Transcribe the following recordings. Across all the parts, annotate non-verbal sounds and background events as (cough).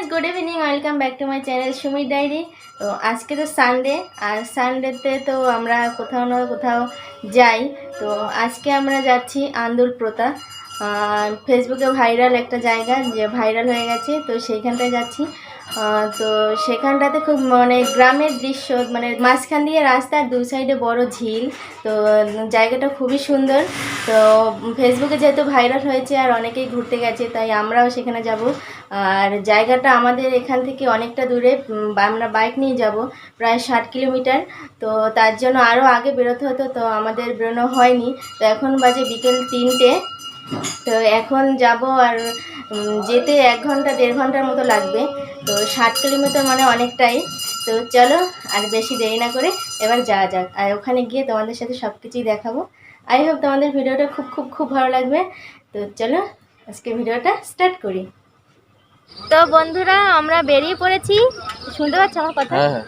Friends good evening welcome back to my channel সুমির diary তো আজকে তো সানডে আর সানডেতে তো আমরা কোথাও না কোথাও যাই। তো আজকে আমরা যাচ্ছি আন্দুল প্রতা ফেসবুকে ভাইরাল একটা জায়গা যে ভাইরাল হয়ে গেছে, তো সেইখানটায় যাচ্ছি। তো সেখানটাতে খুব মানে গ্রামের দৃশ্য মানে মাঝখান দিয়ে রাস্তার দু সাইডে বড় ঝিল, তো জায়গাটা খুবই সুন্দর। তো ফেসবুকে যেহেতু ভাইরাল হয়েছে আর অনেকেই ঘুরতে গেছে, তাই আমরাও সেখানে যাব। আর জায়গাটা আমাদের এখান থেকে অনেকটা দূরে আমরা বাইক নিয়ে যাব, প্রায় ষাট কিলোমিটার। তো তার জন্য আরও আগে বেরোতে হতো, তো আমাদের বেরোনো হয়নি। তো এখন বাজে বিকেল তিনটে। তো এখন যাব আর যেতে এক ঘণ্টা দেড় ঘণ্টার মতো লাগবে। তো ষাট কিলোমিটার মানে অনেকটাই। তো চলো আর বেশি দেরি না করে এবার যাওয়া যাক। আর ওখানে গিয়ে তোমাদের সাথে সব কিছুই দেখাবো। আই হোপ তোমাদের ভিডিওটা খুব খুব খুব ভালো লাগবে। তো চলো আজকে ভিডিওটা স্টার্ট করি। তো বন্ধুরা আমরা বেরিয়ে পড়েছি। শুনতে পাচ্ছ আমার কথা? হ্যাঁ হ্যাঁ।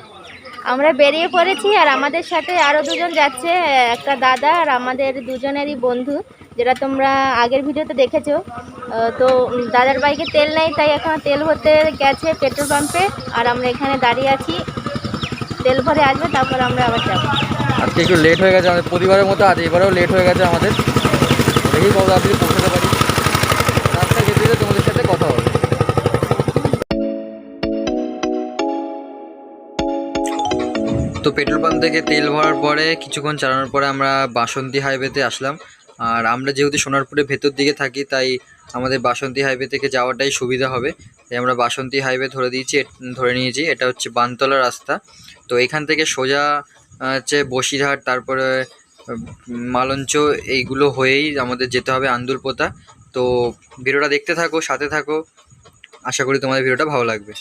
আমরা বেরিয়ে পড়েছি আর আমাদের সাথে আরও দুজন যাচ্ছে একটা দাদা আর আমাদের দুজনেরই বন্ধু। যেটা তোমরা আগের ভিডিওতে দেখেছ তো দাদার বাইকে তেল নেই, তাই এখন তেল ভরতে গেছে পেট্রোল পাম্পে, আর আমরা এখানে দাঁড়িয়ে আছি। তেল ভরে আসবে, তারপর আমরা আবার যাব। আজকে একটু লেট হয়ে গেছে আমাদের প্রতিবারের মতো আজ এবারেও লেট হয়ে গেছে আমাদের। দেখি কত তাড়াতাড়ি পৌঁছাতে পারি। রাস্তায় যেতে যেতে তোমাদের সাথে কথা হবে। তো পেট্রোল পাম্প থেকে তেল ভরার পরে, কিছুক্ষণ চালানোর পরে আমরা বাসন্তী হাইওয়েতে আসলাম। আর আমরা যেহেতু সোনারপুরের ভেতর দিকে থাকি, তাই আমাদের বাসন্তী হাইওয়ে থেকে যাওয়াটাই সুবিধা হবে। তাই আমরা বাসন্তী হাইওয়ে ধরে দিয়েছি ধরে নিয়েছি। এটা হচ্ছে বানতলা রাস্তা। তো এখান থেকে সোজা হচ্ছে বসিরহাট, তারপরে মালঞ্চ, এইগুলো হয়েই আমাদের যেতে হবে আন্দুলপোতা তো ভিডিওটা দেখতে থাকো, সাথে থাকো। আশা করি তোমাদের ভিডিওটা ভালো লাগবে।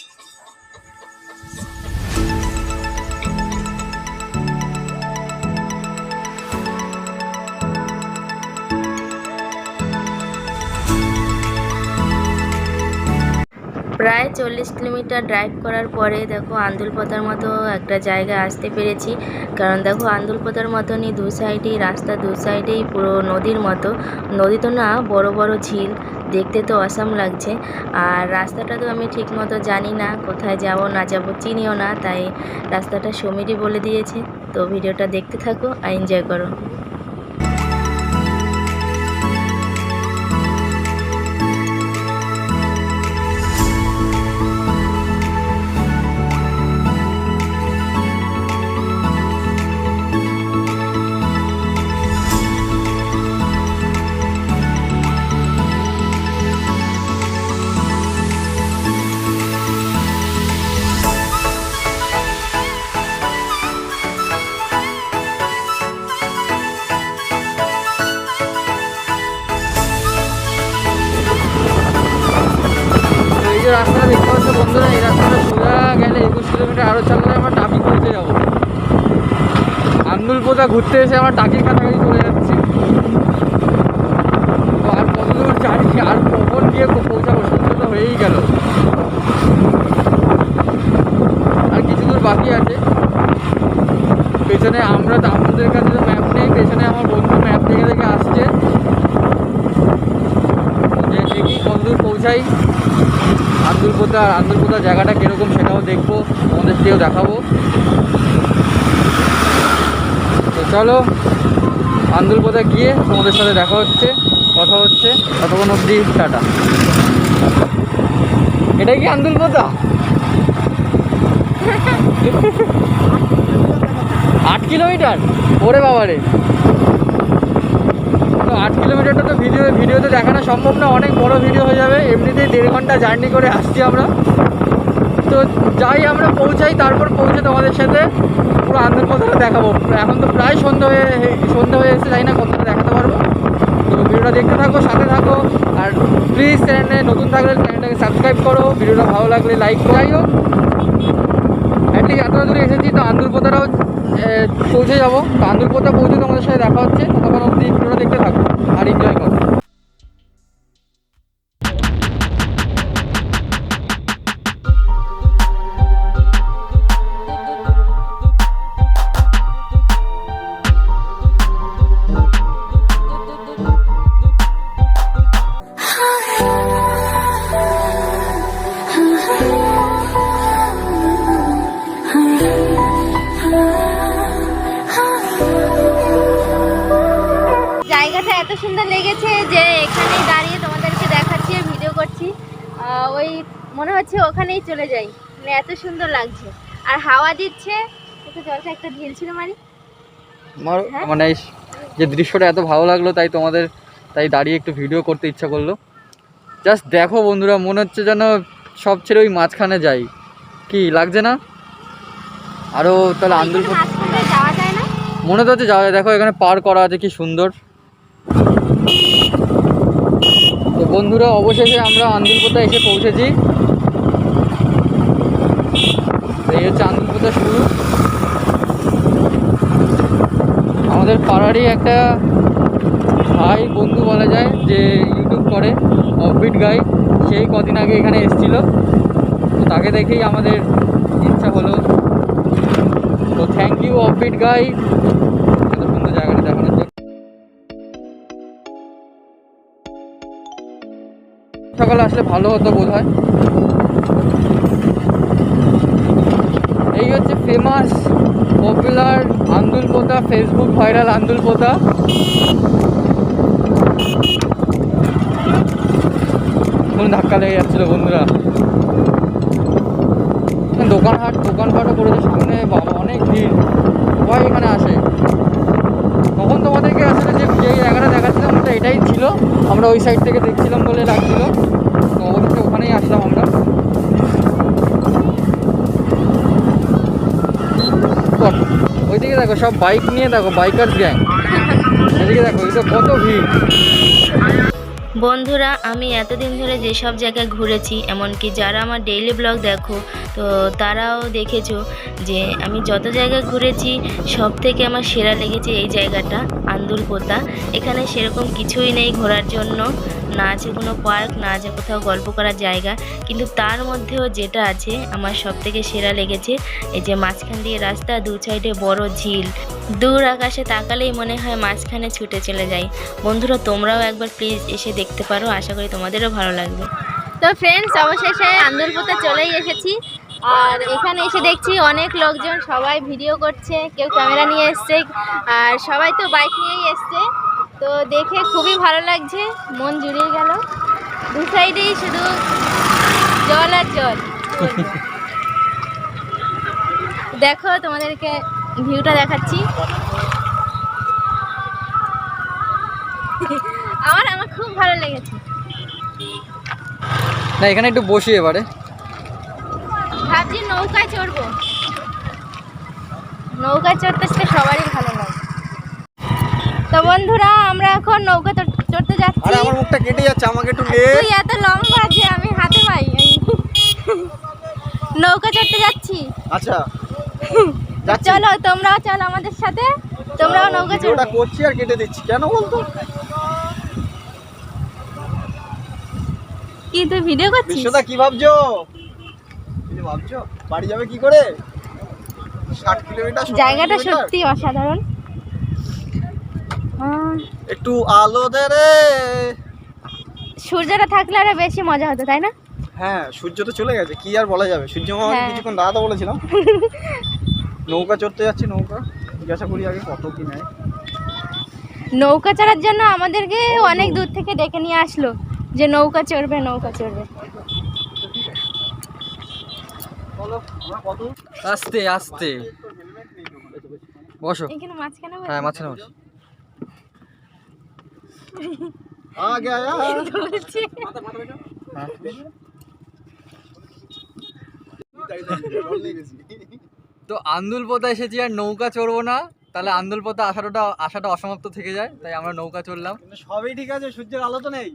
প্রায় চল্লিশ কিলোমিটার ড্রাইভ করার পরে দেখো আন্দুলপতার মতো একটা জায়গায় আসতে পেরেছি। কারণ দেখো আন্দুলপতার মতনই দু সাইডেই রাস্তা, দু সাইডেই পুরো নদীর মতো। নদী তো না বড় বড় ঝিল, দেখতে তো অসাম লাগছে। আর রাস্তাটা তো আমি ঠিক মতো জানি না, কোথায় যাব না যাব চিনিও না, তাই রাস্তাটা সমীরই বলে দিয়েছে। তো ভিডিওটা দেখতে থাকো আর এনজয় করো। রাস্তাটা দেখতে পাচ্ছ বন্ধুরা, এই রাস্তাটা সোজা গেলে একুশ কিলোমিটার আরও চালালে আমরা টাকি পৌঁছে যাব। আন্দুলপোতা ঘুরতে এসে আমরা টাকির কাছাকাছি চলে যাচ্ছি। আর কত দূর জানি, আর কখন গিয়ে পৌঁছাবো সন্ধ্যে তো হয়েই গেল। আর কিছু দূর বাকি আছে। পেছনে আমরা তো আমাদের কাছে তো ম্যাপ নেই, পেছনে আমার বন্ধু ম্যাপ দেখে দেখে আসছে। দেখি কতদূর পৌঁছাই। আন্দুলপোতা আর আন্দুলপোতা জায়গাটা কীরকম সেটাও দেখব তোমাদের দিয়েও দেখাবো। তো চলো আন্দুলপোতা গিয়ে তোমাদের সাথে দেখা হচ্ছে কথা হচ্ছে ততক্ষণ অবধি টাটা। এটাই কি আন্দুলপোতা (laughs) আট কিলোমিটার? ওরে বাবারে। তো আট কিলোমিটারটা তো ভিডিও, ভিডিওতে দেখানো সম্ভব না, অনেক বড় ভিডিও হয়ে যাবে। এমনিতেই দেড় ঘণ্টা জার্নি করে আসছি আমরা। তো যাই আমরা পৌঁছাই, তারপর পৌঁছে তোমাদের সাথে পুরো আন্দোলনটা দেখাবো। এখন তো প্রায় সন্ধ্যা হয়ে সন্ধ্যা হয়ে এসে জানি না কতটা দেখাতে পারব। তো ভিডিওটা দেখতে থাকো, সাথে থাকো, আর প্লিজ চ্যানেলে নতুন থাকলে চ্যানেলটাকে সাবস্ক্রাইব করো। ভিডিওটা ভালো লাগলে লাইক করো। যাই হোক এসেছি, তো আন্দুলপোতাটাও পৌঁছে যাব। তো আন্দুলপোতা পৌঁছে তোমাদের সাথে দেখা হচ্ছে। ততক্ষণ অবধি ভিডিওটা দেখতে থাকো আর এনজয় করো। (laughs) এত সুন্দর লেগেছে যে এখানেই দাঁড়িয়ে তোমাদেরকে দেখাচ্ছি ভিডিও করছি। ওই মনে হচ্ছে ওখানেই চলে যাই। মানে এত সুন্দর লাগছে। আর হাওয়া দিচ্ছে একটু জলটা একটা ঢিল ছিল মারি। আমার হ্যাঁ? মানে যে দৃশ্যটা এত ভালো লাগল তাই তোমাদের তাই দাঁড়িয়ে একটু ভিডিও করতে ইচ্ছা করল। জাস্ট দেখো বন্ধুরা মনে হচ্ছে যেন সব ছেড়ে ওই মাঝখানে যাই। কি লাগছে না? আরও তাহলে আন্দোলন ওইখানে যাওয়া যায় না? মনে তো হচ্ছে যাওয়া যায়। দেখো এখানে পার করা আছে কি সুন্দর। তো বন্ধুরা, অবশেষে আমরা আন্দুলপোতা এসে পৌঁছেছি। এই হচ্ছে আন্দুলপোতা শুরু। আমাদের পাড়ারই একটা ভাই, বন্ধু বলা যায়, যে ইউটিউব করে অফবিট গাই সেই কদিন আগে এখানে এসেছিল। তো তাকে দেখেই আমাদের ইচ্ছা হলো। তো থ্যাংক ইউ অফবিট গাই। সকালে আসলে ভালো হতো বোধ হয় এই হচ্ছে ফেমাস পপুলার আন্দুল পোতা ফেসবুক ভাইরাল আন্দুল পোতা। ধাক্কা লেগে যাচ্ছিল বন্ধুরা। দোকানহাট দোকানপাটও করেছে, সামনে বাবা অনেক ভিড়। সবাই এখানে আসে। তখন তোমাদেরকে আসলে যে জায়গাটা দেখাচ্ছিলাম, ওটা এটাই ছিল। আমরা ওই সাইড থেকে দেখছিলাম বলে লাগছিল। তো ওখানেই আসলাম আমরা। ওইদিকে দেখো, সব বাইক নিয়ে দেখো বাইকার গ্যাং এদিকে দেখো কত ভিড়। বন্ধুরা, আমি এতদিন ধরে যেসব জায়গায় ঘুরেছি, এমনকি যারা আমার ডেইলি ব্লগ দেখো, তো তারাও দেখেছ যে আমি যত জায়গায় ঘুরেছি সব থেকে আমার সেরা লেগেছে এই জায়গাটা আন্দুলপোতা এখানে সেরকম কিছুই নেই ঘোরার জন্য। না আছে কোনো পার্ক, না আছে কোথাও গল্প করার জায়গা। কিন্তু তার মধ্যেও যেটা আছে, আমার সব থেকে সেরা লেগেছে, এই যে মাঝখান দিয়ে রাস্তা, দু সাইডে বড় ঝিল। দূর আকাশে তাকালেই মনে হয় মাঝখানে ছুটে চলে যায় বন্ধুরা, তোমরাও একবার প্লিজ এসে দেখতে পারো, আশা করি তোমাদেরও ভালো লাগবে। তো ফ্রেন্ডস অবশেষে আন্দুলপোতে চলেই এসেছি। আর এখানে এসে দেখছি অনেক লোকজন, সবাই ভিডিও করছে, কেউ ক্যামেরা নিয়ে এসছে, আর সবাই তো বাইক নিয়েই এসছে। তো দেখে খুবই ভালো লাগছে মন জুড়িয়ে গেল। দু সাইডেই শুধু জল আর জল। দেখো তোমাদেরকে ভিউটা দেখাচ্ছি। আমার আমার খুব ভালো লেগেছে। না এখানে একটু বসি এবারে। ভাবছি নৌকায় চড়বো। নৌকায় চড়তে সবারই ভালো লাগে। তো বন্ধুরা আমরা এখন নৌকা চড়তে যাচ্ছি। আরে আমার মুখটা কেটে যাচ্ছে আমাকে একটু নে তুই এত লম্বা যে আমি হাতে পাই। নৌকা চড়তে যাচ্ছি। আচ্ছা। চলো তোমরাও চলো আমাদের সাথে। তোমরাও নৌকা চড়বে করছি আর কেটে দিচ্ছি। কেন বলতো? কি তুই ভিডিও করছিস? বিশ্বদা কি ভাবছ? ভাবছ? বাড়ি যাবে কি করে? ষাট কিলোমিটার জায়গাটা সত্যি অসাধারণ। একটু আলো দে রে। সূর্যটা থাকলে আরও বেশি মজা হতো তাই না? হ্যাঁ সূর্য তো চলে গেছে কি আর বলা যাবে? সূর্য মামাকে হ্যাঁ। কিছুক্ষণ দাঁড়াতে বলেছিলাম। নৌকা চড়তে যাচ্ছি নৌকা। জিজ্ঞাসা করি আগে কত কি নেয়। নৌকা চড়ার জন্য আমাদেরকে অনেক দূর থেকে ডেকে নিয়ে আসলো যে নৌকা চড়বে নৌকা চড়বে। বলো আমরা কত আস্তে আস্তে। বসো। এখানে মাঝখানে বসে? হ্যাঁ মাঝখানে বসো। আগে আয়া বলছি। হ্যাঁ তো আন্দুলপোতা এসেছি আর নৌকা চড়বো না। তাহলে আন্দুলপোতা আসাটা আসাটা অসমাপ্ত থেকে যায় তাই আমরা নৌকা চড়লাম। সবই ঠিক আছে সূর্যের আলো তো নেই।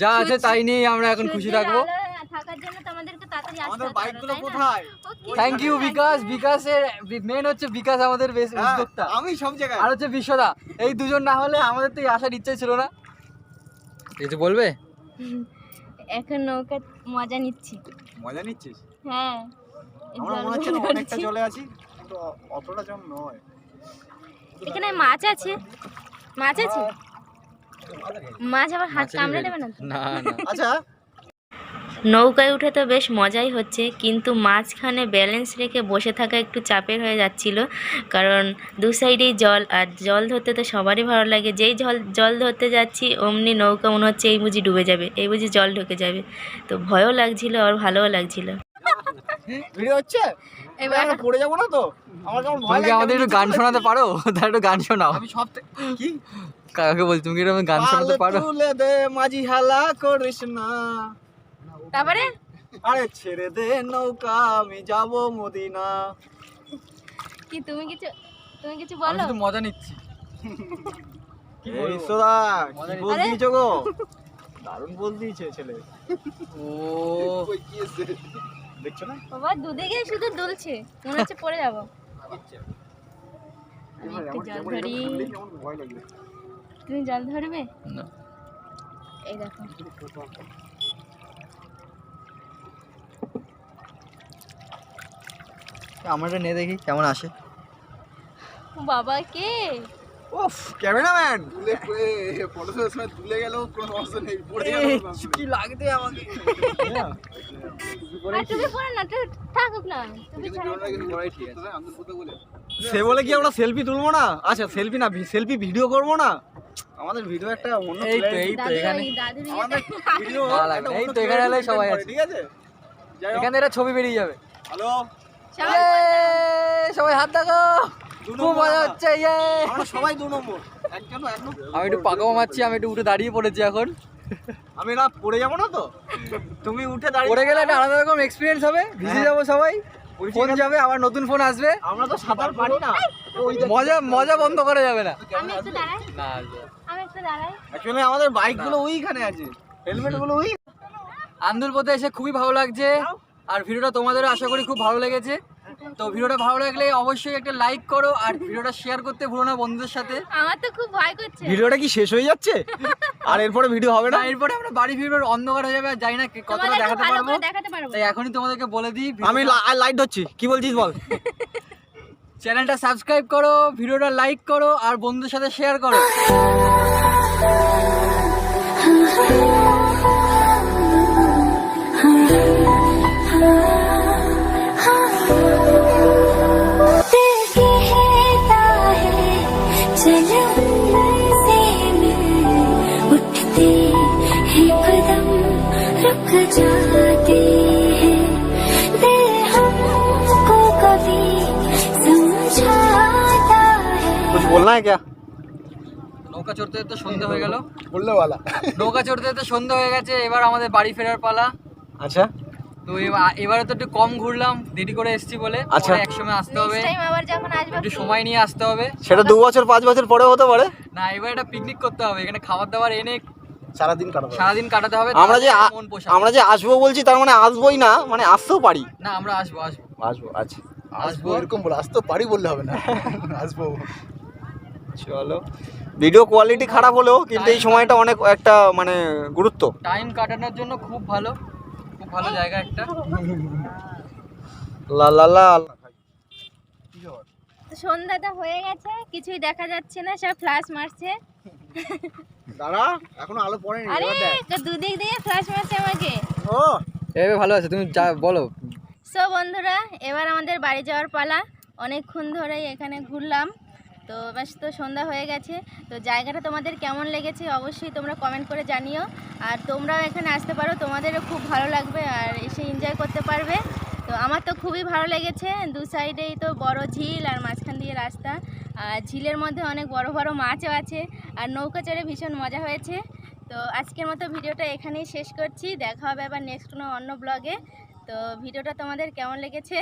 যা আছে তাই নিয়েই আমরা এখন খুশি থাকব। থাকার জন্য তো আমাদেরকে তাড়াতাড়ি আসতে আমাদের বাইকগুলো কোথায়? Thank you Bikash. বিকাশের মেন হচ্ছে বিকাশ আমাদের বেশ হ্যাঁ, উদ্যোক্তা। আমি সব জায়গায়। আর হচ্ছে বিশ্বদা। এই দুজন না হলে আমাদের তো আসার ছিল না। কিছু বলবে? এখন নৌকা মজা নিচ্ছি। মজা নিচ্ছিস? হ্যাঁ এই আমরা মনে হচ্ছে অনেকটা চলে আছি কিন্তু অতটা জল নয়। এখানে মাছ আছে? মাছ আছে? মাছ আবার হাত কামড়ে। দেবে না না না। আচ্ছা নৌকায় উঠে তো বেশ মজাই হচ্ছে কিন্তু মাঝখানে ব্যালেন্স রেখে বসে থাকা একটু চাপের হয়ে যাচ্ছিল কারণ দু সাইডেই জল আর জল ধরতে তো সবারই ভালো লাগে। যেই জল জল ধরতে যাচ্ছি অমনি নৌকা মনে হচ্ছে এই বুঝি ডুবে যাবে এই বুঝি জল ঢুকে যাবে। তো ভয়ও লাগছিল আর ভালোও লাগছিল। ভিডিও হচ্ছে? এবার পড়ে যাব না তো? আমার কেমন ভয় তুমি আমাদের একটু গান শোনাতে পারো? তার একটু গান শোনাও। আমি সব কি? তুমি কি গান শোনাতে পারো? দে মাঝি হালা করিস না। তারপরে? আরে ছেড়ে দে নৌকা আমি যাব মদিনা। কি তুমি কিছু তুমি কিছু আমি বলো? শুধু মজা নিচ্ছি। কি নিচ্ছি। বল আরে। গো? দারুণ বল দিয়েছে ছেলে। ও। দেখছ না? বাবা দুদিকে শুধু দুলছে। মনে হচ্ছে পড়ে যাব। আমি একটু জল ধরি। তুমি জল ধরবে? না। এই দেখো। আমরা এটা নিয়ে দেখি কেমন আসে? বাবা কে? ওফ ক্যামেরাম্যান! তুলে ফটো তোলার সময় তুলে গেলেও কোনো সমস্যা নেই পড়ে গেল কি লাগতে আমাকে? আর তুমি পড়ে না থাকুক না তুমি সে বলে কি আমরা সেলফি তুলবো না? আচ্ছা সেলফি না সেলফি ভিডিও করব না? আমাদের ভিডিও একটা অন্য এই তো, এই তো এখানে আমাদের ভিডিও না, না। এই তো এখানে সবাই আছে। ঠিক আছে? এখানে এটা ছবি বেরিয়ে যাবে। হ্যালো সবাই সবাই হাত দেখো দু খুব মজা হচ্ছে ইয়ে সবাই দু নম্বর। আমি একটু পাকাও মারছি আমি একটু উঠে দাঁড়িয়ে পড়েছি এখন। আমি না পড়ে যাব না তো? তুমি উঠে দাঁড়িয়ে পড়ে গেলে একটা আলাদা রকম এক্সপিরিয়েন্স হবে ভিজে হ্যাঁ। যাব সবাই। ওই ফোন যাবে আবার নতুন ফোন আসবে। আমরা তো সাঁতার পারি না। ওই মজা মজা বন্ধ করা যাবে না। আমি একটু দাঁড়াই। না আমি একটু দাঁড়াই। অ্যাকচুয়ালি আমাদের বাইকগুলো ওইখানে আছে। হেলমেটগুলো ওই আন্দুল পথে এসে খুবই ভালো লাগছে। আর ভিডিওটা তোমাদেরও আশা করি খুব ভালো লেগেছে। তো ভিডিওটা ভালো লাগলে অবশ্যই একটা লাইক করো আর ভিডিওটা শেয়ার করতে ভুলো না বন্ধুদের সাথে। আমার তো খুব ভয় করছে। ভিডিওটা কি শেষ হয়ে যাচ্ছে? (laughs) আর এরপরে ভিডিও হবে না? এরপরে আমরা বাড়ি ফিরবার অন্ধকার হয়ে যাবে আর জানি না কতটা দেখাতে পারব। দেখাতে পারব। তাই এখনই তোমাদেরকে বলে দিই আমি লাইট ধরছি। কি বলছিস বল? (laughs) চ্যানেলটা সাবস্ক্রাইব করো ভিডিওটা লাইক করো আর বন্ধুদের সাথে শেয়ার করো। (laughs) जाते हैं दिल हमको कभी समझाता है कुछ बोलना है क्या নৌকা চড়তে চড়তে সন্ধ্যা হয়ে গেল बोलने वाला নৌকা চড়তে চড়তে সন্ধ্যা হয়ে গেছে এবার আমাদের বাড়ি ফেরার পালা আচ্ছা তো এবার- এবারে তো একটু কম ঘুরলাম দেরি করে এসেছি বলে। আচ্ছা। এক সময় আসতে হবে। নেক্সট আবার যখন আসবে একটু সময় নিয়ে আসতে হবে। সেটা দু বছর পাঁচ বছর পরে হতে পারে। না এবার একটা পিকনিক করতে হবে। এখানে খাবার দাবার এনে সারাদিন কাটাবো সারাদিন কাটাতে হবে আমরা যে আমরা যে আসব বলছি তার মানে আসবোই না মানে আসতেও পারি। না আমরা আসব আসব। আসব আচ্ছা। আসব। এরকম বলে আসতে পারি বললে হবে না। (laughs) আসব। চলো। ভিডিও কোয়ালিটি খারাপ হলেও কিন্তু এই সময়টা অনেক একটা মানে গুরুত্ব। টাইম কাটানোর জন্য খুব ভালো। ভালো জায়গা একটা। লা লা লা সন্ধ্যাটা হয়ে গেছে কিছুই দেখা যাচ্ছে না সব ফ্ল্যাশ মারছে। দাঁড়া এখনও আলো পড়েনি আরে দুদিক দিয়ে ফ্ল্যাশ মারছে আমাকে। ও। এভাবে ভালো আছে তুমি যা বলো। সো বন্ধুরা এবার আমাদের বাড়ি যাওয়ার পালা। অনেকক্ষণ ধরেই এখানে ঘুরলাম। তো বেশ তো সন্ধ্যা হয়ে গেছে। তো জায়গাটা তোমাদের কেমন লেগেছে অবশ্যই তোমরা কমেন্ট করে জানিও। আর তোমরাও এখানে আসতে পারো, তোমাদেরও খুব ভালো লাগবে আর এসে এনজয় করতে পারবে। তো আমার তো খুবই ভালো লেগেছে, দু সাইডেই তো বড় ঝিল আর মাঝখান দিয়ে রাস্তা। আর ঝিলের মধ্যে অনেক বড় বড় মাছও আছে আর নৌকা চড়ে ভীষণ মজা হয়েছে। তো আজকের মতো ভিডিওটা এখানেই শেষ করছি, দেখা হবে আবার নেক্সট কোনো অন্য ব্লগে তো ভিডিওটা তোমাদের কেমন লেগেছে,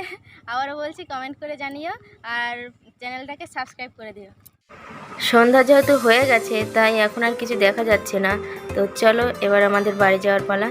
আবারও বলছি কমেন্ট করে জানিও। আর চ্যানেলটাকে সাবস্ক্রাইব করে দিও। সন্ধ্যা যেহেতু হয়ে গেছে, তাই এখন আর কিছু দেখা যাচ্ছে না। তো চলো এবার আমাদের বাড়ি যাওয়ার পালা।